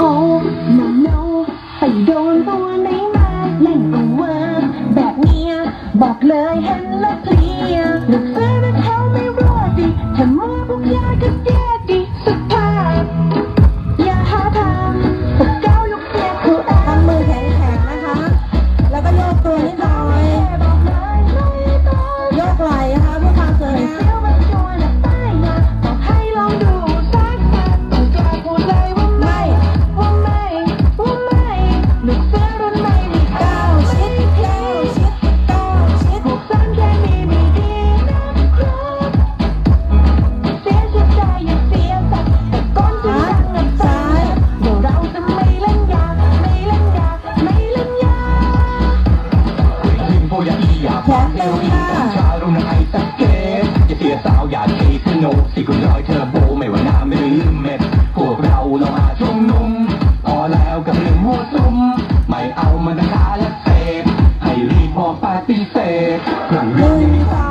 โอ้ no no ไปโดนตัวไหนมาเล่นก็เวิร์กแบบเนี้ยบอกเลยเห็นแล้วเพลียหรือเฟ้นไม่เขาไม่รอดดิถ้ามัวพวกยากก็เดีย ia Heroin กัญชารุ่นไอสักเกตจะเสียสาวอย่าทีสนุกที่คุณร้อยเทอร์โบไม่ว่าน้ำไม่ลืมเม็ดพวกเราเรามาชุมนุมพอแล้วกับเรื่องมั่วซุมไม่เอามันราคาและเสพให้รีบบอกปฏิเสธครั้งหเรื่อนึ่งงที่สอง